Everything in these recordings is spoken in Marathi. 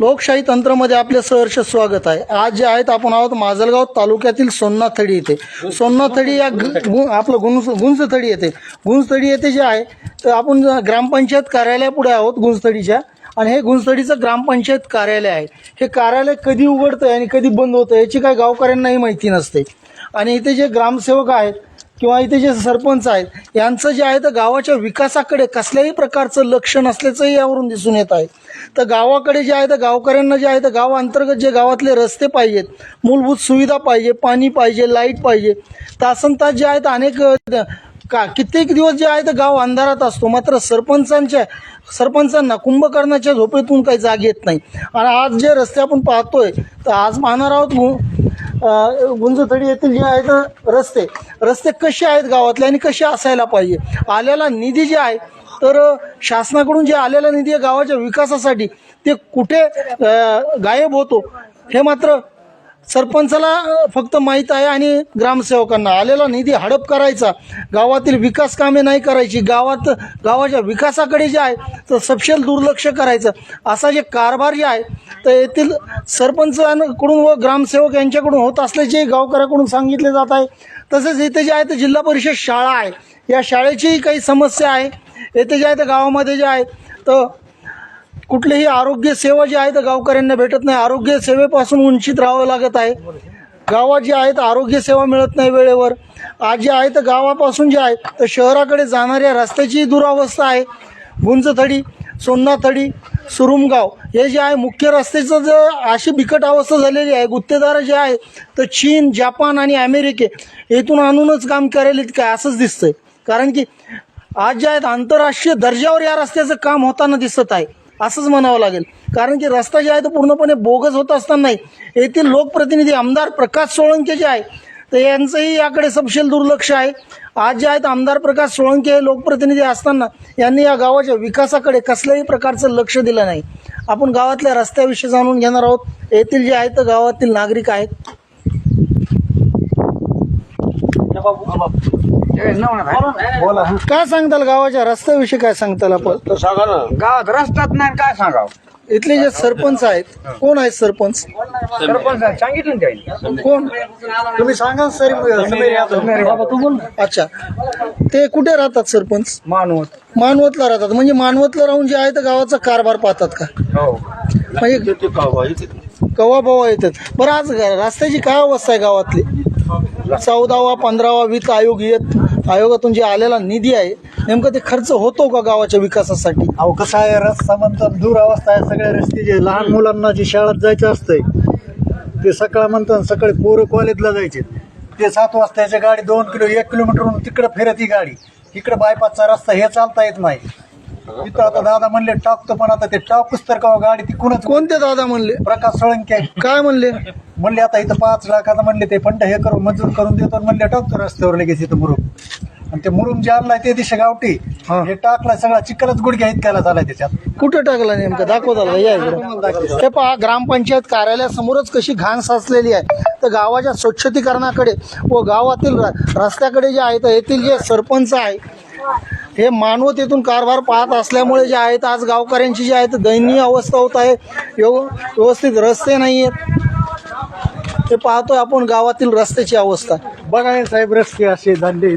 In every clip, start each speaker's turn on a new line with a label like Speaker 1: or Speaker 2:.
Speaker 1: लोकशाही तंत्रमध्ये आपले सहर्ष स्वागत आहे. आज जे आहेत आपण आहोत माजलगाव तालुक्यातील सोन्नाथडी येथे सोन्नाथडी या गु- आपलं गुंज गुंजथडी येते गुंजथडी येथे जे आहे तर आपण ग्रामपंचायत कार्यालयापुढे आहोत गुंजथडीच्या. आणि हे गुंजथडीचं ग्रामपंचायत कार्यालय आहे. हे कार्यालय कधी उघडतं आणि कधी बंद होतं याची काय गावकऱ्यांनाही माहिती नसते. आणि इथे जे ग्रामसेवक आहेत किंवा इथे जे सरपंच आहेत यांचं जे आहे तर गावाच्या विकासाकडे कसल्याही प्रकारचं लक्ष नसल्याचंही यावरून दिसून येत आहे. तर गावाकडे जे आहे तर गावकऱ्यांना जे आहे तर गावाअंतर्गत जे गावातले रस्ते पाहिजेत मूलभूत सुविधा पाहिजे पाणी पाहिजे लाइट पाहिजे तासन तास जे आहेत अनेक का? कित्येक दिवस जे आहे तर गाव अंधारात असतो. मात्र सरपंचांच्या सरपंचांना कुंभकर्णाच्या झोपेतून काही जाग येत नाही. आणि आज जे रस्ते आपण पाहतोय तर आज पाहणार आहोत गुंजथडी येथील जे आहेत रस्ते. रस्ते कसे आहेत गावातले आणि कसे असायला पाहिजे? आलेला निधी जे आहे तर शासनाकडून जे आलेला निधी आहे गावाच्या विकासासाठी ते कुठे गायब होतो? हे मात्र सरपंचाला फक्त माहीत आहे आणि ग्रामसेवकांना. आलेला निधी हडप करायचा. गावातील विकास कामे नाही करायची. गावात गावाच्या विकासाकडे जे आहे तर सपशेल दुर्लक्ष करायचं. असा जे कारभार जे आहे तर येथील सरपंचांकडून व ग्रामसेवक यांच्याकडून होत असल्याचे गावकऱ्याकडून सांगितले जात आहे. तसेच इथे जे आहे तर जिल्हा परिषद शाळा आहे. या शाळेचीही काही समस्या आहे. येथे जे आहे तर गावामध्ये जे आहे तर कुठलीही आरोग्य सेवा जी आहे तर गावकऱ्यांना भेटत नाही. आरोग्य सेवेपासून वंचित राहावं लागत आहे. गावात जे आहे तर आरोग्य सेवा मिळत नाही वेळेवर. आज जे आहे तर गावापासून जे आहे तर शहराकडे जाणाऱ्या रस्त्याची दुरावस्था आहे. गुंजथडी सोन्नाथडी सुरुमगाव हे जे आहे मुख्य रस्त्याचं जर अशी बिकट अवस्था झालेली आहे गुत्तेदार जे आहे तर चीन जपान आणि अमेरिके येथून आणूनच काम करायला काय असंच दिसतंय. कारण की आज जे आहेत आंतरराष्ट्रीय दर्जावर या रस्त्याचं काम होताना दिसत आहे. असंच म्हणावं लागेल. कारण की रस्ता जे आहे तो पूर्णपणे बोगस होत असतानाही येथील लोकप्रतिनिधी आमदार प्रकाश सोळंके जे आहे तर यांचंही याकडे सपशेल दुर्लक्ष आहे. आज जे आहेत आमदार प्रकाश सोळंके हे लोकप्रतिनिधी असताना यांनी या गावाच्या विकासाकडे कसल्याही प्रकारचं लक्ष दिलं नाही. आपण गावातल्या रस्त्याविषयी जाणून घेणार आहोत. येथील जे आहेत तर गावातील नागरिक आहेत.
Speaker 2: बोला
Speaker 1: काय सांगताल गावाच्या रस्त्याविषयी काय सांगताल आपण?
Speaker 2: सांगा ना. गावात रस्ताच नाही काय सांगाव?
Speaker 1: इथले जे सरपंच आहेत कोण आहेत सरपंच?
Speaker 2: सरपंच सांगितलं ना त्यांनी.
Speaker 1: कोण?
Speaker 2: तुम्ही सांगा सर बाबा तू बोल
Speaker 1: अच्छा. ते कुठे राहतात सरपंच?
Speaker 2: मानवत.
Speaker 1: मानवतला राहतात. म्हणजे मानवतला राहून जे आहे तर गावाचा कारभार पाहतात का?
Speaker 2: हो.
Speaker 1: म्हणजे कवा बवा येतात. बरं आज रस्त्याची काय अवस्था आहे गावातली? चौदावा पंधरावा वित्त आयोग येत आयोगातून जे आलेला निधी आहे नेमकं ते खर्च होतो का गावाच्या विकासासाठी?
Speaker 3: अहो कसं आहे रस्ता म्हणतात दूर अवस्था आहे सगळे रस्ते जे लहान मुलांना जे शाळेत जायचं असतंय ते सकाळ म्हणतात सकाळी पोरं कॉलेजला जायचे. ते सात वाजता याच्या गाडी दोन किलो एक किलोमीटरहून तिकडं फिरत ही गाडी. इकडं बायपासचा रस्ता हे चालता येत नाही. इथं आता दादा म्हणले टाकतो पण आता ते टाकूच तर का हो गाडी ती कुणाच
Speaker 1: कोणते दादा म्हणले?
Speaker 3: प्रकाश सोळंके.
Speaker 1: काय म्हणले?
Speaker 3: म्हणले आता इथं पाच लाखाचं म्हणले ते फंड हे करून मंजूर करून देतो आणि म्हणले टाकतो रस्त्यावर लगेच इथं मुरुम. आणि ते मुरुम जे आणलाय ते दिशा गावठी.
Speaker 1: हा.
Speaker 3: टाकलाय सगळा चिखलच गुडघ्या इतक्याला झालाय त्याच्यात.
Speaker 1: कुठं टाकला नेमकं? दाखवताल या इकडं. हे पहा ग्रामपंचायत कार्यालयासमोरच कशी घाण साचलेली आहे. तर गावाच्या स्वच्छतीकरणाकडे व गावातील र- रस्त्याकडे जे आहे तर येथील जे सरपंच आहे हे मानवत येथून कारभार पाहत असल्यामुळे जे आहेत आज गावकऱ्यांची जी आहे तर दयनीय अवस्था होत आहे. व्यव व्यवस्थित रस्ते नाही आहेत हे पाहतोय आपण गावातील रस्त्याची अवस्था.
Speaker 3: बघा हे साहेब रस्ते असे झाले.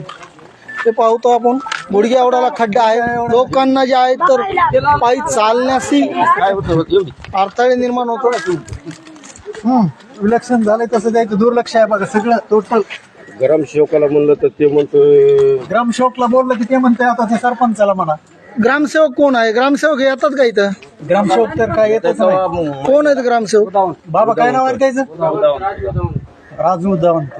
Speaker 1: ते पाहतो आपण. गुडघ्या एवढाला खड्डा आहे. लोकांना जे आहे तर पायी चालण्यासही अडथळे निर्माण होतो
Speaker 3: विलक्षण झालंय तसं द्यायचं दुर्लक्ष आहे बघा सगळं. टोटल
Speaker 4: ग्रामसेवकाला म्हणलं तर ते म्हणतोय
Speaker 3: ग्रामसेवकला बोललं की ते म्हणते आता ते सरपंचाला म्हणा.
Speaker 1: ग्रामसेवक कोण आहे? ग्रामसेवक हे येतात का इथं?
Speaker 3: ग्रामसेवक तर काय येतच नाही.
Speaker 1: कोण आहेत ग्रामसेवक
Speaker 3: बाबा काय नाव आहे त्याचं? राजू दवंत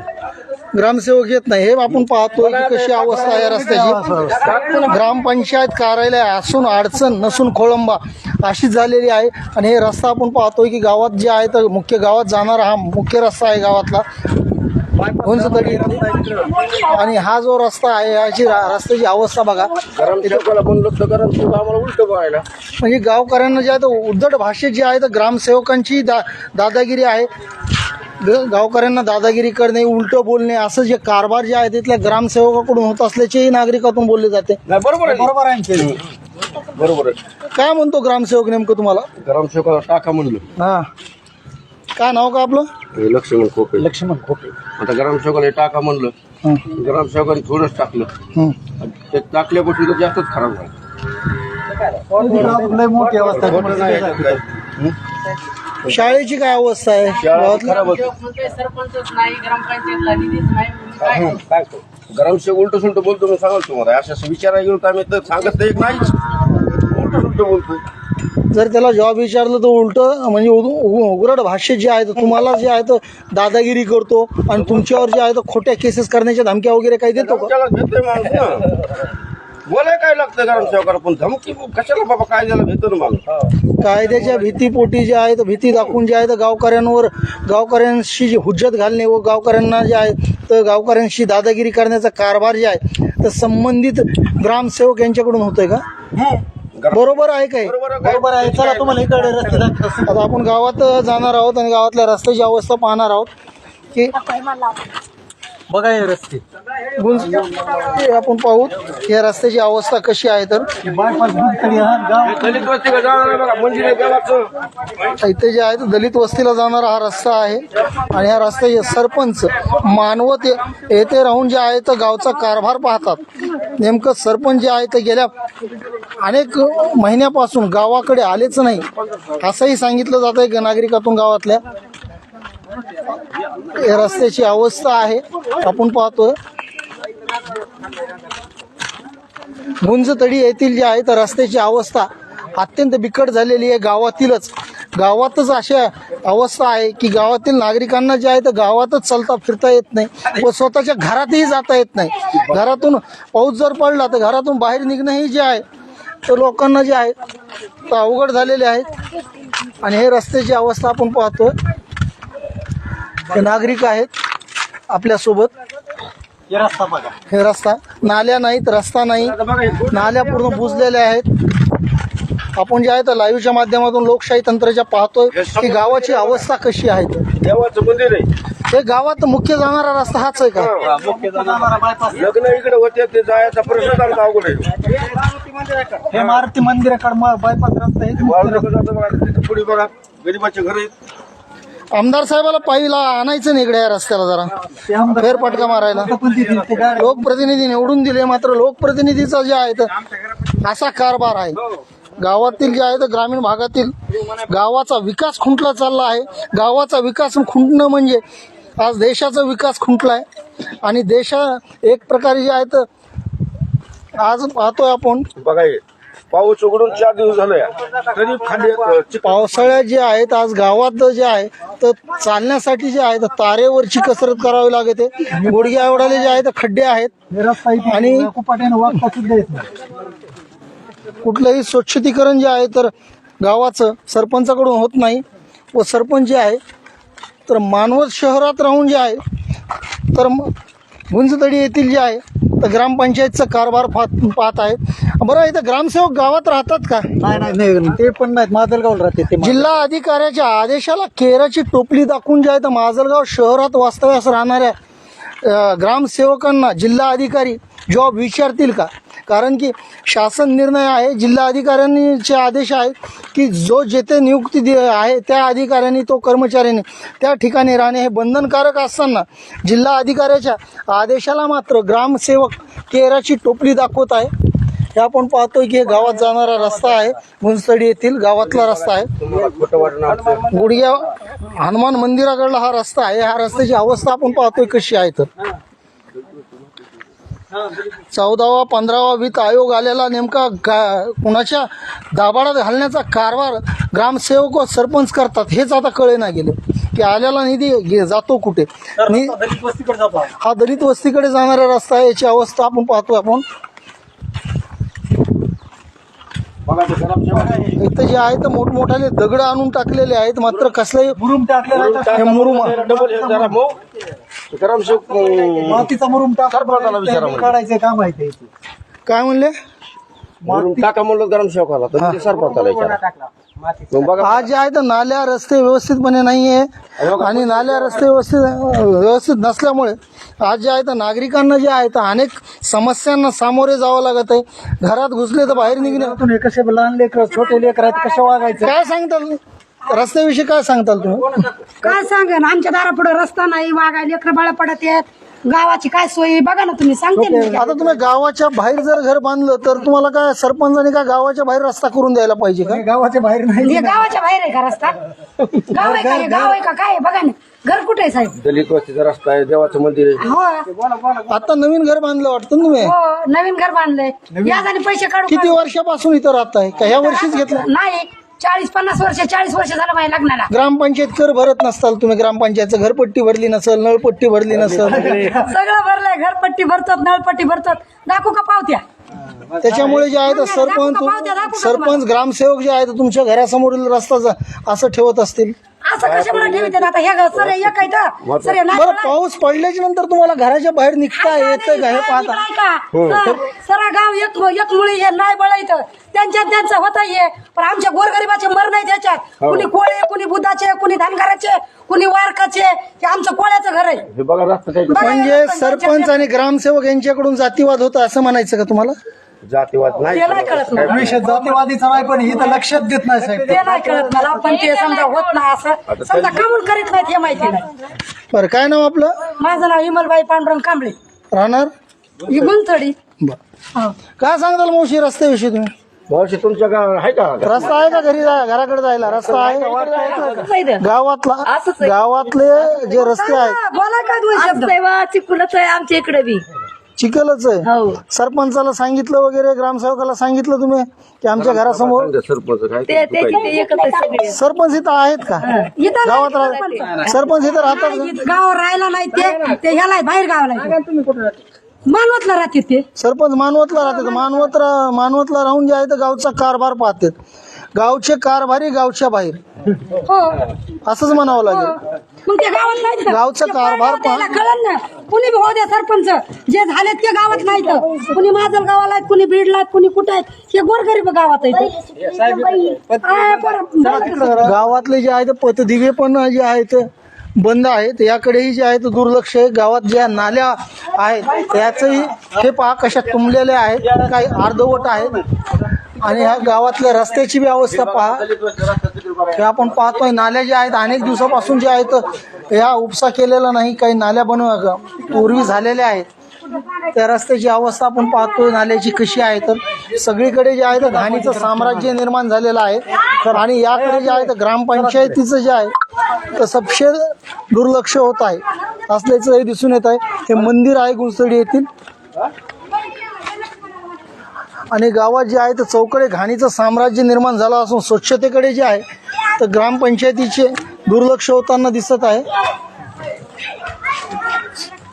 Speaker 1: ग्रामसेवक येत नाही. हे आपण पाहतो की कशी अवस्था आहे रस्त्याची. ग्रामपंचायत कार्यालय असून अडचण नसून खोळंबा अशी झालेली आहे. आणि हे रस्ता आपण पाहतोय की गावात जे आहे तर मुख्य गावात जाणारा हा मुख्य रस्ता आहे गावातला. गुंजतडी आणि हा जो रस्ता आहे याची रस्त्याची अवस्था बघा. म्हणजे गावकऱ्यांना जे आहे उद्धट भाषेत जे आहे तर ग्रामसेवकांची दा दादागिरी आहे. गावकऱ्यांना दादागिरी करणे उलटं बोलणे असं जे कारभार जे आहे तिथल्या ग्रामसेवकाकडून होत असल्याचेही नागरिकातून बोलले जाते.
Speaker 4: बरोबर आहे.
Speaker 3: बरोबर आहे.
Speaker 4: बरोबर आहे.
Speaker 1: काय म्हणतो ग्रामसेवक नेमकं तुम्हाला?
Speaker 4: ग्रामसेवकाला टाका म्हणलं.
Speaker 1: हा. काय नाव का आपलं?
Speaker 4: हे लक्ष्मण खोके
Speaker 3: लक्ष्मण खोके
Speaker 4: आता ग्रामसेवकाला हे टाका म्हणलं.
Speaker 1: हं,
Speaker 4: ग्रामसेवकाने थोडंच टाकलं.
Speaker 1: हं.
Speaker 4: आणि ते टाकल्यापासून तर जास्तच खराब झालं.
Speaker 3: लय मोठी अवस्था आहे.
Speaker 4: खोटं नाही याच्यात काय.
Speaker 1: शाळेची काय अवस्था आहे?
Speaker 4: शाळा? खराब होती.
Speaker 5: सरपंचच नाही ग्रामपंचायतला निधीच नाही म्हणून काय
Speaker 4: ग्रामसेवक उलट सुलट बोलतो मी सांगाल तुम्हाला. असं असं विचारायला गेलो तर आम्ही तर सांगत तर एक नाहीच. उलट सुलट बोलतो
Speaker 1: जर त्याला जॉब विचारलं तर उलट म्हणजे उ- उ- उघड भाष्य जे आहे तर तुम्हाला जे आहे तर दादागिरी करतो आणि तुमच्यावर जे आहे तर खोट्या केसेस करण्याच्या धमक्या वगैरे काही देतो का?
Speaker 4: बोलाय काय लागतं ग्रामसेवकाला पण धमकी कशाला बाबा काय झालं भेटतो ना
Speaker 1: कायद्याच्या भीतीपोटी जे आहे तर भीती दाखवून जे आहे तर गावकऱ्यांवर गावकऱ्यांशी जी हुज्जत घालणे व गावकऱ्यांना जे आहे तर गावकऱ्यांशी दादागिरी करण्याचा कारभार जे आहे तर संबंधित ग्रामसेवक यांच्याकडून होतोय का? बरोबर आहे काय?
Speaker 4: बरोबर आहे,
Speaker 3: चला तुम्हाला इकडे रस्ते दाखवतो.
Speaker 1: आता आपण गावात जाणार आहोत आणि गावातल्या रस्त्याची अवस्था पाहणार आहोत की
Speaker 3: बघा हे रस्ते.
Speaker 1: गुंज हे आपण पाहू या रस्त्याची अवस्था कशी आहे तर. इथे जे आहे ते दलित वस्तीला जाणारा हा रस्ता आहे. आणि हा रस्त्याचे सरपंच मानवत ये- येथे राहून जे आहे तर गावचा कारभार पाहतात. नेमकं सरपंच जे आहे ते गेल्या अनेक महिन्यापासून गावाकडे आलेच नाही. असंही सांगितलं जात आहे नागरिकातून गावातल्या रस्त्याची अवस्था आहे. आपण पाहतोय. गुंजतडी येथील जे आहे तर रस्त्याची अवस्था अत्यंत बिकट झालेली आहे. गावातीलच. गावातच अशा अवस्था आहे की गावातील नागरिकांना जे आहे तर गावातच चालता फिरता येत नाही व स्वतःच्या घरातही जाता येत नाही. घरातून पाऊस जर पडला तर घरातून बाहेर निघणंही जे आहे तर लोकांना जे आहे तर अवघड झालेले आहेत. आणि हे रस्त्याची अवस्था आपण पाहतोय. हे नागरिक आहेत आपल्यासोबत.
Speaker 3: हे
Speaker 1: हे रस्ता नाल्या नाहीत रस्ता नाही. नाल्या पूर्ण बुजलेल्या आहेत. आपण जे आहे तर लाईव्हच्या माध्यमातून लोकशाही तंत्राच्या पाहतोय की गावाची अवस्था कशी आहे.
Speaker 4: देवाचं मंदिर आहे.
Speaker 1: हे गावात मुख्य जाणारा रस्ता हाच आहे का?
Speaker 4: लग्न इकडे होते ते जायचा प्रश्न आमचा अवघड आहे.
Speaker 3: हे मारुती मंदिराकडे म- बायपास रस्ता आहे
Speaker 4: पुढे बघा गरीबाचे घर आहेत.
Speaker 1: आमदार साहेबाला पाहिला आणायचं नाही इकडे या रस्त्याला जरा.
Speaker 3: ते
Speaker 1: फेरफटका मारायला.
Speaker 3: ते
Speaker 1: लोकप्रतिनिधी निवडून दिले मात्र लोकप्रतिनिधीचा जे आहे तर असा कारभार आहे. गावातील जे आहे तर ग्रामीण भागातील गावाचा विकास खुंटला चालला आहे. गावाचा विकास खुंटणं म्हणजे आज देशाचा विकास खुंटला आहे. आणि देशा एक प्रकारे जे आहे तर आज पाहतोय आपण.
Speaker 4: बघा पाऊस उघडून चार दिवस झाले तरी खाली
Speaker 1: पावसाळ्यात जे आहेत आज गावात जे आहे तर चालण्यासाठी जे आहे तर तारेवरची कसरत करावी लागते गुडघ्या एवढाले जे आहे तर खड्डे आहेत. आणि- कुठलंही स्वच्छतीकरण जे आहे तर गावाचं सरपंचाकडून होत नाही. व सरपंच जे आहे तर मानवत शहरात राहून जे आहे तर गुंजतडी येथील जे आहे तर ग्रामपंचायतचा कारभार पाहत पाहत आहेत बरं इथं ग्रामसेवक गावात राहतात का?
Speaker 3: नाही नाही नाही ते पण नाहीत माजलगावला राहते ते
Speaker 1: जिल्हा अधिकाऱ्याच्या आदेशाला केराची टोपली दाखवून जे आहे तर माजलगाव शहरात वास्तव्यास राहणाऱ्या ग्रामसेवकांना जिल्हा अधिकारी जॉब विचारतील का? कारण की शासन निर्णय आहे जिल्हा अधिकाऱ्यांचे आदेश आहे की जो जेथे नियुक्ती दि आहे त्या अधिकाऱ्यांनी तो कर्मचाऱ्यांनी त्या ठिकाणी राहणे हे बंधनकारक असताना जिल्हा अधिकाऱ्याच्या आदेशाला मात्र ग्रामसेवक केराची टोपली दाखवत आहे. हे आपण पाहतोय की हे गावात जाणारा रस्ता आहे. गुंजतडी येथील गावातला रस्ता आहे. गुडघ्या हनुमान मंदिराकडला हा रस्ता आहे. ह्या रस्त्याची अवस्था आपण पाहतोय कशी आहे तर. चौदावा पंधरावा वित्त आयोग आलेला नेमका कुणाच्या दाबाडात घालण्याचा कारभार ग्रामसेवक व सरपंच करतात हेच आता कळे ना गेले. की आलेला निधी जातो कुठे? हा दलित वस्तीकडे जाणारा रस्ता आहे याची अवस्था आपण पाहतोय आपण. इथं जे आहे तर मोठमोठाले दगड आणून टाकलेले आहेत मात्र कसलंही
Speaker 3: मुरुम टाकलेला
Speaker 1: हे मुरुम
Speaker 3: मातीचा मुरुम. काढायचं काम आहे.
Speaker 1: काय म्हणले?
Speaker 4: टाका म्हणलं ग्रामसेवकाला तर ते सरपंचाला विचारा.
Speaker 1: आज जे आहे तर नाल्या रस्ते व्यवस्थितपणे नाही आहे आणि नाल्या रस्ते व्यवस्थित व्यवस्थित नसल्यामुळे आज जे आहे तर नागरिकांना जे आहे तर अनेक समस्यांना सामोरे जावं लागत आहे. घरात घुसले तर बाहेर निघणे.
Speaker 3: तुम्ही कसे लहान लेकर छोटे लेकर आहेत कसं वागायचं?
Speaker 1: काय सांगताल? रस्त्याविषयी काय सांगताल तुम्ही?
Speaker 6: काय सांगा ना आमच्या दारापुढे रस्ता नाही वागाय लेकर बाळ पडत आहेत. गावाची काय सोयी बघा ना तुम्ही सांगते ना मी.
Speaker 1: आता तुम्ही गावाच्या बाहेर जर घर बांधलं तर तुम्हाला काय सरपंचाने काय गावाच्या बाहेर रस्ता करून द्यायला पाहिजे का?
Speaker 3: गावाच्या बाहेर नाही.
Speaker 6: हे गावाच्या बाहेर आहे का रस्ता? गाव आहे का हे? गाव आहे का काय आहे? बघा ना. घर कुठे आहे साहेब?
Speaker 4: दलित वस्तीचा रस्ता आहे देवाचं मंदिर आहे.
Speaker 6: हो.
Speaker 1: आता नवीन घर बांधलं वाटतं ना तुम्ही?
Speaker 6: हो नवीन घर बांधलंय. याजाने पैसे काढू
Speaker 1: किती वर्षापासून इथं राहताय? का ह्या वर्षीच घेतलं?
Speaker 6: नाही. चाळीस पन्नास वर्ष चाळीस वर्ष झालं माझ्या लग्नाला.
Speaker 1: ग्रामपंचायत कर भरत नसताल तुम्ही ग्रामपंचायतचं घरपट्टी भरली नसल नळपट्टी भरली नसल
Speaker 6: सगळं भरलंय घरपट्टी भरतात नळपट्टी भरतात. दाखवू का पावत्या?
Speaker 1: त्याच्यामुळे जे आहे सरपंच सरपंच ग्रामसेवक जे आहेत तुमच्या घरासमोरील रस्ता असं ठेवत असतील.
Speaker 6: असं कशामुळे ठेवते आता? हे सर एक आहे तर. सर हे नाही
Speaker 1: बरं पाऊस पडल्याच्या नंतर तुम्हाला घराच्या बाहेर निघता येतं का हे पाहता.
Speaker 6: का सरा गाव एक एक मुळी हे नाही बळायचं. त्यांच्यात त्यांचं होत हे. पण आमच्या गोरगरिबाचे मर नाही त्याच्यात. कुणी कोळे कुणी बुधाचे कुणी धनगराचे कुणी वारकाचे हे आमचं कोळ्याचं घर आहे.
Speaker 4: हे बघा रस्ता काही
Speaker 6: बघा
Speaker 1: म्हणजे
Speaker 6: हे
Speaker 1: सरपंच आणि ग्रामसेवक यांच्याकडून जातीवाद होता असं म्हणायचं का तुम्हाला?
Speaker 4: जातीवाद नाही
Speaker 6: ते नाही कळत मला.
Speaker 3: विषय जातीवादीचा नाही पण इथं लक्षात देत नाही साहेब
Speaker 6: ते. नाही कळत मला पण ते समजा होत नाही असं समजा कामून करीत नाहीत हे माहिती नाही.
Speaker 1: बरं काय नाव आपलं?
Speaker 6: माझं नाव विमलबाई पांडुरंग कांबळे.
Speaker 1: राहणार?
Speaker 6: ही
Speaker 1: बरं. काय सांगताल मावशी रस्त्याविषयी तुम्ही?
Speaker 4: मावशी तुमच्या गाव आहे का?
Speaker 1: रस्ता आहे का घरी जाय घराकडे जायला? रस्ता आहे? गावातला? गावातले जे रस्ते आहेत.
Speaker 6: बोला काय दोन शब्द?
Speaker 5: चिकूनच आहे आमच्या इकडे बी.
Speaker 1: चिखलच आहे. सरपंचाला सांगितलं वगैरे ग्रामसेवकाला सांगितलं तुम्ही की आमच्या घरासमोर
Speaker 4: सरपंच काय
Speaker 5: ते त्याची ते एकच आहे सगळे.
Speaker 1: सरपंच इथं आहेत का?
Speaker 6: इथं
Speaker 1: गावात
Speaker 6: नाही.
Speaker 1: राह सरपंच इथं राहतात का?
Speaker 6: गाव राहायला नाही ते. ते ह्याला आहे, बाहेर गावाला आहे. मानवतला राहते ते.
Speaker 1: सरपंच मानवतला राहतात. मानवत रा- मानवतला राहून जे आहे तर गावचा कारभार पाहतात. गावचे कारभारी गावच्या बाहेर.
Speaker 6: हो.
Speaker 1: असंच म्हणावं लागेल.
Speaker 6: मग ते गावात नाही तिथं.
Speaker 1: गावचा
Speaker 6: ते
Speaker 1: कारभार
Speaker 6: पाहिलं त्याला कळलं ना. कुणी बी होऊ द्या सरपंच. जे झालेत ते गावात नाही तर. कुणी माझल गावाला आहेत कुणी बीडला आहेत कुणी कुठे आहेत. हे गोरगरीब गावात आहे
Speaker 1: गावातले जे आहेत पतदिवे पण जे आहेत बंद आहेत. याकडेही जे आहेत दुर्लक्ष आहे. गावात ज्या नाल्या आहेत त्याचंही हे पहा कशा तुंबलेल्या आहेत. काही अर्धवट आहेत. आणि ह्या गावातल्या रस्त्याची बी अवस्था पहा. हे आपण पाहतोय नाल्या ज्या आहेत अनेक दिवसापासून ज्या आहेत या उपसा केलेला नाही काही नाल्या बनव पूर्वी झालेल्या आहेत. त्या रस्त्याची अवस्था आपण पाहतोय नाल्याची कशी आहे तर सगळीकडे जे आहे तर घाणीचं साम्राज्य निर्माण झालेलं आहे. तर आणि याकडे जे आहे तर ग्रामपंचायतीचं जे आहे तर सबसे दुर्लक्ष होत आहे. असल्याचं हे दिसून येत आहे. हे मंदिर आहे गुंसडी येथील. आणि गावात जे आहे तर चौकडे घाणीचं साम्राज्य निर्माण झालं असून स्वच्छतेकडे जे आहे तर ग्रामपंचायतीचे दुर्लक्ष होताना दिसत आहे.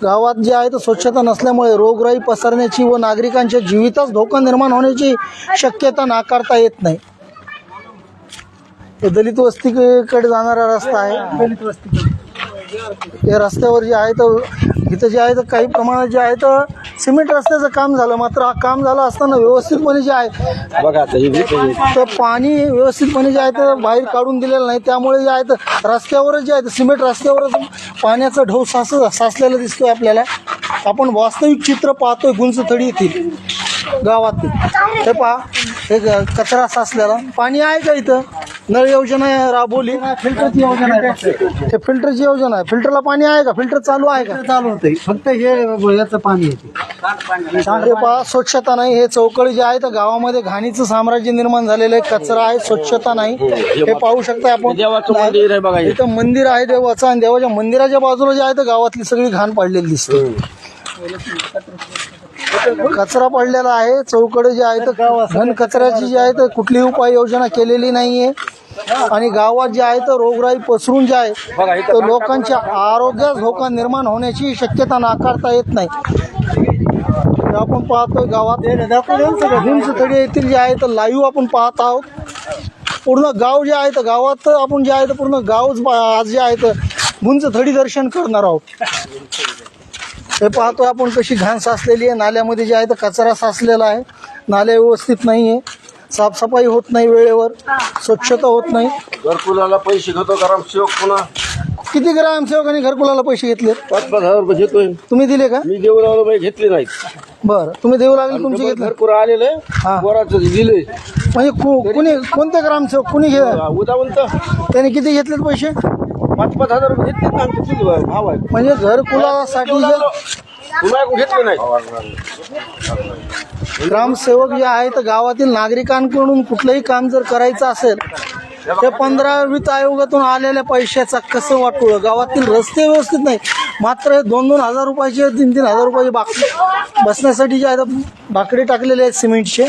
Speaker 1: गावात जे आहे तर स्वच्छता नसल्यामुळे रोगराई पसरण्याची व नागरिकांच्या जीवितास धोका निर्माण होण्याची शक्यता नाकारता येत नाही. दलित वस्तीकडे जाणारा रस्ता आहे. दलित वस्ती या रस्त्यावर जे आहे तर इथं जे आहे तर काही प्रमाणात जे आहे तर सिमेंट रस्त्याचं काम झालं. मात्र हा काम झालं असताना व्यवस्थितपणे जे आहे
Speaker 4: बघा ही.
Speaker 1: तर पाणी व्यवस्थितपणे जे आहे तर बाहेर काढून दिलेलं नाही. त्यामुळे जे आहे तर रस्त्यावरच जे आहे तर सिमेंट रस्त्यावरच पाण्याचा ढोस सास साचलेला दिसतोय आपल्याला. आपण वास्तविक चित्र पाहतोय गुंजथडी येथील गावातील. हे पहा हे कचरा साचलेला. पाणी आहे का इथं? नळ योजना राबवली
Speaker 3: फिल्टरची योजना आहे.
Speaker 1: हे फिल्टरची योजना आहे. फिल्टरला पाणी आहे का? फिल्टर चालू आहे का?
Speaker 3: चालू होते फक्त हे याचं पाणी येते
Speaker 1: पहा स्वच्छता नाही. हे चौकळी जे आहे तर गावामध्ये घाणीचं साम्राज्य निर्माण झालेलं आहे. कचरा आहे स्वच्छता नाही. हे पाहू शकता आपण.
Speaker 4: देवाचं मंदिर आहे बघा.
Speaker 1: इथं मंदिर आहे देवाचं आणि देवाच्या मंदिराच्या बाजूला जे आहे तर गावातली सगळी घाण पडलेली दिसते. कचरा पडलेला आहे. चौकडे जे आहे तर घन कचऱ्याची जी आहे तर कुठलीही उपाययोजना केलेली नाहीये. आणि गावात जे आहे तर रोगराई पसरून जे आहे तर लोकांच्या आरोग्यास धोका निर्माण होण्याची शक्यता नाकारता येत नाही. हे आपण पाहतोय गावात. गुंजथडी येथील जे आहे तर लाईव्ह आपण पाहत आहोत. पूर्ण गाव जे आहे तर गावात आपण जे आहे तर पूर्ण गावच आज जे आहे तर गुंजथडी दर्शन करणार आहोत. हे पाहतोय आपण कशी घाण साचलेली आहे. नाल्यामध्ये जे आहे तर कचरा साचलेला आहे. नाल्या व्यवस्थित नाही आहे साफसफाई होत नाही वेळेवर स्वच्छता होत नाही.
Speaker 4: घरकुलाला पैसे घेतो ग्रामसेवक पुन्हा.
Speaker 1: किती ग्रामसेवकांनी घरकुलाला पैसे घेतले
Speaker 4: पाच पाच हजार रुपये घेतोय.
Speaker 1: तुम्ही दिले का?
Speaker 4: मी देऊ लागलो बाई घेतले नाहीत.
Speaker 1: बरं तुम्ही देऊ लागले तुमचे घेतले.
Speaker 4: घरकुल आलेलं
Speaker 1: हा.
Speaker 4: दिले.
Speaker 1: म्हणजे कु- कुणी कोणते ग्रामसेवक कुणी घे
Speaker 4: उदावंत.
Speaker 1: त्यांनी किती घेतलेत पैसे?
Speaker 4: पाच पाच हजार रुपये घेतले ना आमचे चुल भाव आहे
Speaker 1: म्हणजे घरकुलासाठी जे
Speaker 4: पुन्हा घेतले नाही?
Speaker 1: ग्रामसेवक जे आहे तर गावातील नागरिकांकडून कुठलंही काम जर करायचं असेल ते पंधरा वित्त आयोगातून आलेल्या पैशाचा कसं वाटोळं? गावातील रस्ते व्यवस्थित नाही. मात्र दोन दोन हजार रुपयाचे तीन तीन हजार रुपयाचे बाक बसण्यासाठी जे आहे बाकडे टाकलेले आहेत सिमेंटचे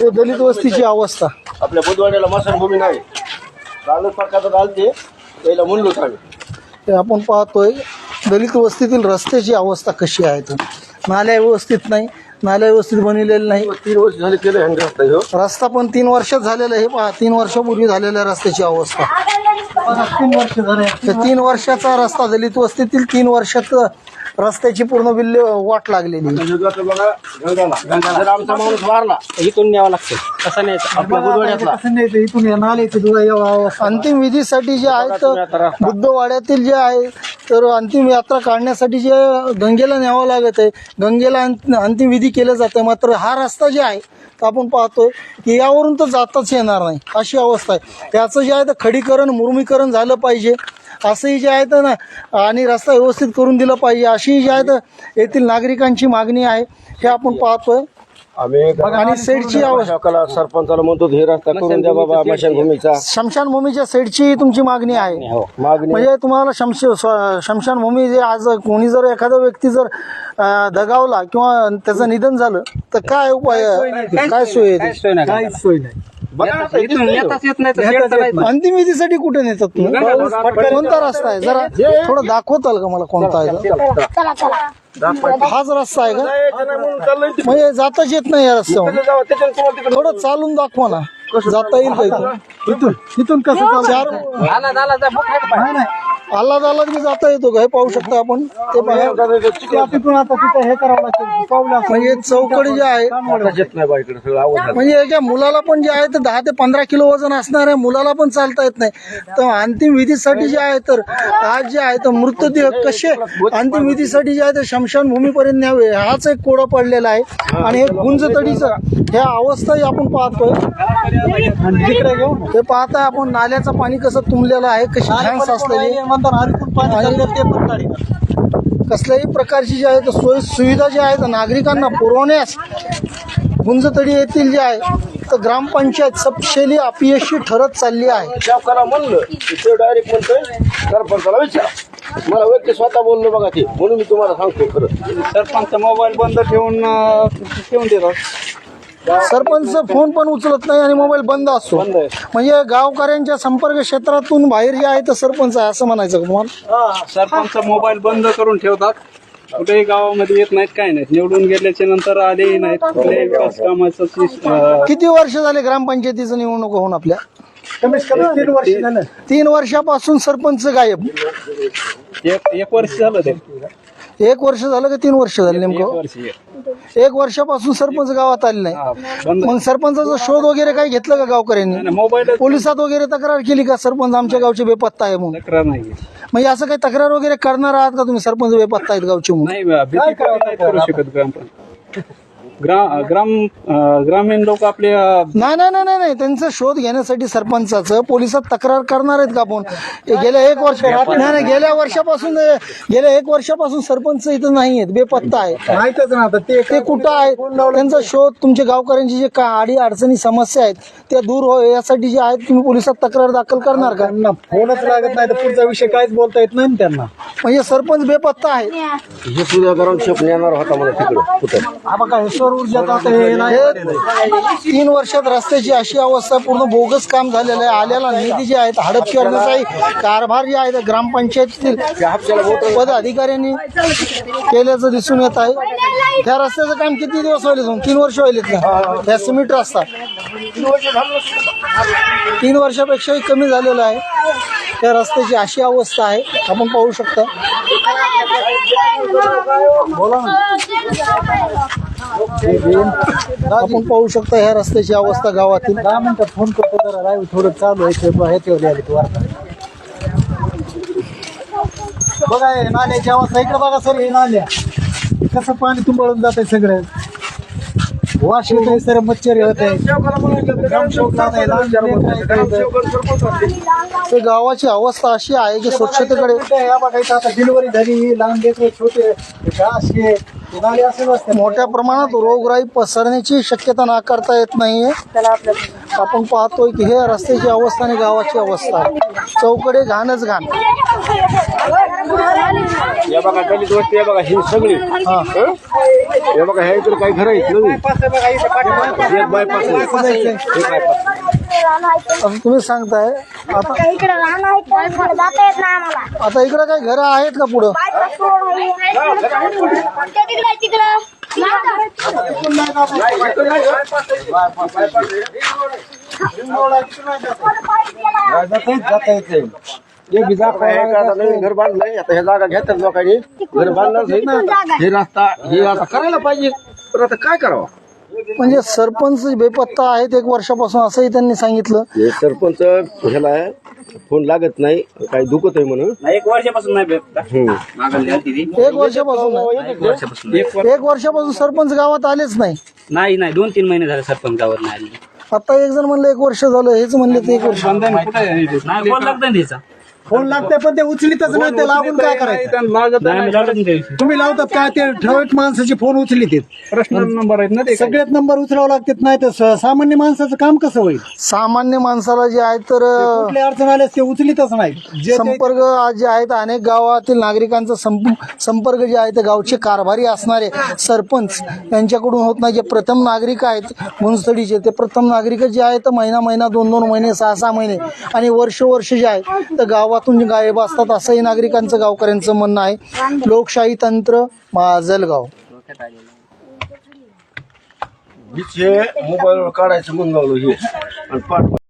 Speaker 1: ते दलित वस्तीची अवस्था.
Speaker 4: आपल्या बुधवाड्याला मसानभूमी नाही. कालच पहिला म्हणलो
Speaker 1: आपण पाहतोय. दलित वस्तीतील रस्त्याची अवस्था कशी आहे तर? नाल्या व्यवस्थित नाही. नाल्या व्यवस्थित बनविलेल्या नाही.
Speaker 4: तीन वर्ष झाले केलं हँड रस्ता ह्यो?
Speaker 1: रस्ता पण तीन वर्षात झालेला आहे. हे पहा तीन वर्षापूर्वी झालेल्या रस्त्याची अवस्था.
Speaker 3: तीन वर्ष झाले.
Speaker 1: त्या तीन वर्षाचा रस्ता दलित वस्तीतील तीन वर्षात रस्त्याची पूर्ण विल्हे वाट लागलेली आहे.
Speaker 4: युगाचं बघा गंगाला. जर आमचा माणूस वारला इथून न्यावा लागतं. कसं नाही आपल्या बुधवाड्यातला
Speaker 3: कसं नाही ते इथून या नाल्याचे धुवा यावं
Speaker 1: अंतिम विधीसाठी जे आहे तर बुद्धवाड्यातील जे आहे तर अंतिम यात्रा काढण्यासाठी जे गंगेला न्यावं लागत आहे. गंगेला अंत- अंतिम विधी केलं जातं मात्र हा रस्ता जे आहे तर आपण पाहतोय की यावरून तर जाताच येणार नाही अशी अवस्था आहे. त्याचं जे आहे तर खडीकरण मुरमीकरण झालं पाहिजे. असंही जे आहे तर ना आणि रस्ता व्यवस्थित करून दिला पाहिजे. अशी जी आहे तर येथील नागरिकांची मागणी आहे हे आपण पाहतोय. आणि सेडची
Speaker 4: कला सरपंचाला म्हणतो हे रस्ता करून द्या बाबा मशानभूमीचा
Speaker 1: स्मशानभूमीच्या सेडची तुमची मागणी आहे.
Speaker 4: हो मागणी
Speaker 1: म्हणजे तुम्हाला शमश शमशानभूमी जे आज कोणी जर एखादा व्यक्ती जर दगावला किंवा त्याचं निधन झालं तर काय उपाय काय सोय आहे
Speaker 3: सोय नाही.
Speaker 4: बघा आता इथून येताच येत नाही तर शेड तर नाही.
Speaker 1: अंतिम विधीसाठी कुठे नेतात तुम्ही? कोणता रस्ता आहे जरा थोडं दाखवताल का मला कोणता आहे? तो? हाच रस्ता आहे का. म्हणजे जाताच येत नाही या रस्त्यावर. थोडं चालून दाखवा ना. जाता येईल का इथून?
Speaker 3: इथून? इथून कसं चालू?
Speaker 1: चार आला झाला की जाता येतो का? हे पाहू शकता आपण. ते बघा
Speaker 3: तिथून आता तिथं हे करावं लागतं पावलं असं
Speaker 1: म्हणजे चौकडी जे आहे
Speaker 4: येत नाही सगळं.
Speaker 1: म्हणजे एका मुलाला पण जे आहे तर दहा ते पंधरा किलो वजन असणार आहे. मुलाला पण चालता येत नाही. तर अंतिम विधीसाठी जे आहे तर आज जे आहे तर मृतदेह कसे अंतिम विधीसाठी जे आहे तर शमशानभूमीपर्यंत न्यावे हाच एक कोडा पडलेला आहे. आणि हे गुंजतडीचं ह्या अवस्थाही आपण पाहतोय.
Speaker 3: तिकडे घेऊन
Speaker 1: हे पाहताय आपण नाल्याचं पाणी कसं तुंबलेलं आहे कशी घाण साचलेली
Speaker 3: म्हणतात हरिपूर पाणी चाललं ते पण
Speaker 1: कसल्याही प्रकारची जी आहे तर सोयी सुविधा ज्या आहेत नागरिकांना पुरवण्यास गुंजतडी येथील जे आहे तर ग्रामपंचायत सबशेली अपयशी ठरत चालली आहे.
Speaker 4: म्हणलं ते डायरेक्ट म्हणतोय सरपंचाला विचारा. मला व्यक्ती स्वतः बोललो बघा ते म्हणून मी तुम्हाला सांगतो खरं.
Speaker 2: सरपंच मोबाईल बंद ठेवून ठेवून देतात.
Speaker 1: सरपंच फोन पण उचलत नाही आणि मोबाईल बंद असतो. म्हणजे गावकऱ्यांच्या संपर्क क्षेत्रातून बाहेर जे आहे तर सरपंच आहे असं म्हणायचं का तुम्हाला?
Speaker 2: सरपंच मोबाईल बंद करून ठेवतात. कुठेही गावामध्ये येत नाहीत काय नाहीत. निवडून गेल्याच्यानंतर आलेही नाहीत. कुठल्याही विकास कामाचं अं,
Speaker 1: किती वर्ष झाले ग्रामपंचायतीचं निवडणूक होऊन आपल्या?
Speaker 3: कमीत कमी तीन वर्ष झालं.
Speaker 1: तीन वर्षापासून सरपंच गायब.
Speaker 2: एक एक वर्ष झालं ते.
Speaker 1: एक वर्ष झालं का तीन वर्ष झालं नेमकं?
Speaker 2: एक.
Speaker 1: वर्षापासून सरपंच गावात आले नाही मग सरपंचाचा शोध वगैरे काही घेतलं का गावकऱ्यांनी? पोलिसात वगैरे तक्रार केली का सरपंच आमच्या गावचे बेपत्ता आहे म्हणून?
Speaker 2: तक्रार नाही
Speaker 1: म्हणजे असं काही तक्रार वगैरे करणार आहात का तुम्ही सरपंच बेपत्ता आहेत गावचे म्हणून?
Speaker 2: ग्रामपंचायत ग्राम अं, ग्रामीण लोक आपले अं,
Speaker 1: नाही नाही नाही नाही नाही त्यांचा शोध घेण्यासाठी सरपंचाचं पोलिसात तक्रार करणार आहेत का आपण? हे गेल्या एक वर्ष नाही नाही गेल्या वर्षापासून गेल्या एक वर्षापासून सरपंच इथं नाही आहेत बेपत्ता आहे.
Speaker 3: माहितच ना आता ते
Speaker 1: ते कुठं आहे त्यांचा शोध तुमच्या गावकऱ्यांची जे का अडी अडचणी समस्या आहेत त्या दूर हो यासाठी जे आहेत तुम्ही पोलिसात तक्रार दाखल करणार का?
Speaker 3: त्यांना फोनच लागत नाही तर पुढचा विषय काहीच बोलता येत नाही ना त्यांना.
Speaker 1: म्हणजे सरपंच बेपत्ता आहे.
Speaker 4: हे सुद्धा शेप येणार होता मला तिकडं कुठं?
Speaker 3: काय सौर सौर
Speaker 1: ऊर्जा तीन वर्षात रस्त्याची अशी अवस्था पूर्ण बोगस काम झालेलं आहे. आलेला निधी जे आहेत हडप करण्याचाही कारभार जे आहे ग्रामपंचायतीतील पदाधिकाऱ्यांनी केल्याचं दिसून येत आहे. त्या रस्त्याचं काम किती दिवस व्हायले तीन वर्ष व्हायलेत का? त्या सिमेंट रस्ता. तीन वर्षापेक्षाही कमी झालेला आहे. त्या रस्त्याची अशी अवस्था आहे. आपण पाहू शकता. बोला ना. आपण पाहू शकता ह्या रस्त्याची अवस्था गावातील.
Speaker 3: दहा मिनिटात फोन करतो जरा. लाईव्ह थोडं चालू आहे. ते ह्याच्यावर आली ती वार्ता. बघा हे नाल्याची अवस्था. इकडे बघा सर हे नाल्या कसं पाणी तुंबळून जात आहे सगळं. वाश येत आहे सर मच्छर येत आहे
Speaker 1: गावाची अवस्था अशी आहे की स्वच्छतेकडे
Speaker 3: या बघा आता डिलिव्हरी झाली. लहान लेकरं छोटे घास
Speaker 1: मोठ्या प्रमाणात रोगराई पसरण्याची शक्यता नाकारता येत नाहीये. आपण पाहतोय की हे रस्त्याची अवस्था आणि गावाची अवस्था. आहे चौकडे घाणच घाण.
Speaker 4: या बघा दलित वस्ती या बघा ही सगळी. हं? या बघा ह्या इकडे काही घर आहेत नवीन एक बायपास आहे. एक.
Speaker 1: असं तुम्ही सांगताय? आता
Speaker 7: इकडे राहणार जाता येत नाही आम्हाला.
Speaker 1: आता इकडे काही घरं आहेत का पुढं?
Speaker 7: तिकडे
Speaker 3: जाता येते
Speaker 4: हे बी जागा आहे का आता नवीन घर बांधलंय आता ह्या जागा घेतात लोकांनी घर बांधणार ना हे रस्ता हे आता करायला पाहिजे. पण आता काय करावं?
Speaker 1: म्हणजे सरपंच बेपत्ता आहेत एक वर्षापासून असंही त्यांनी सांगितलं.
Speaker 4: हे सरपंच ह्याला फोन लागत नाही काही दुखत आहे म्हणून.
Speaker 2: एक वर्षापासून नाही भेटता
Speaker 4: हम्म.
Speaker 1: एक वर्षापासून नाही.
Speaker 2: वर्षापासून
Speaker 1: एक वर्षापासून सरपंच गावात आलेच नाही.
Speaker 2: नाही नाही दोन तीन महिने झाले सरपंच गावात नाही आले.
Speaker 1: आता एक जण म्हणलं एक वर्ष झालं हेच म्हणले ते एक वर्ष.
Speaker 2: नाही फोन लागत नाही त्याचा
Speaker 3: फोन लागते पण ते उचलीतच नाही ते लागून काय करायचं. तुम्ही लावतात काय ते ठराविक माणसाचे फोन उचलीत
Speaker 2: पर्सनल नंबर आहेत ना ते
Speaker 3: सगळ्यात नंबर उचलावं लागतात नाही तर स- सामान्य माणसाचं काम कसं होईल?
Speaker 1: सामान्य माणसाला जे आहे तर
Speaker 3: कुठली अडचण आल्यास ते उचलीतच नाही जे ते-
Speaker 1: संपर्क आज जे आहेत अनेक गावातील नागरिकांचा संप- संपर्क जे आहे ते गावचे कारभारी असणारे सरपंच यांच्याकडून होत नाही. जे प्रथम नागरिक आहेत गुंजतडीचे ते प्रथम नागरिक जे आहेत महिना महिना दोन दोन महिने सहा सहा महिने आणि वर्ष वर्ष जे आहे तर गावातून गायब असतात असंही नागरिकांचं गावकऱ्यांचं म्हणणं आहे. लोकशाही तंत्र माजलगाव.
Speaker 4: हे मोबाईलवर काढायचं म्हणून लागलो हे. आणि पाठ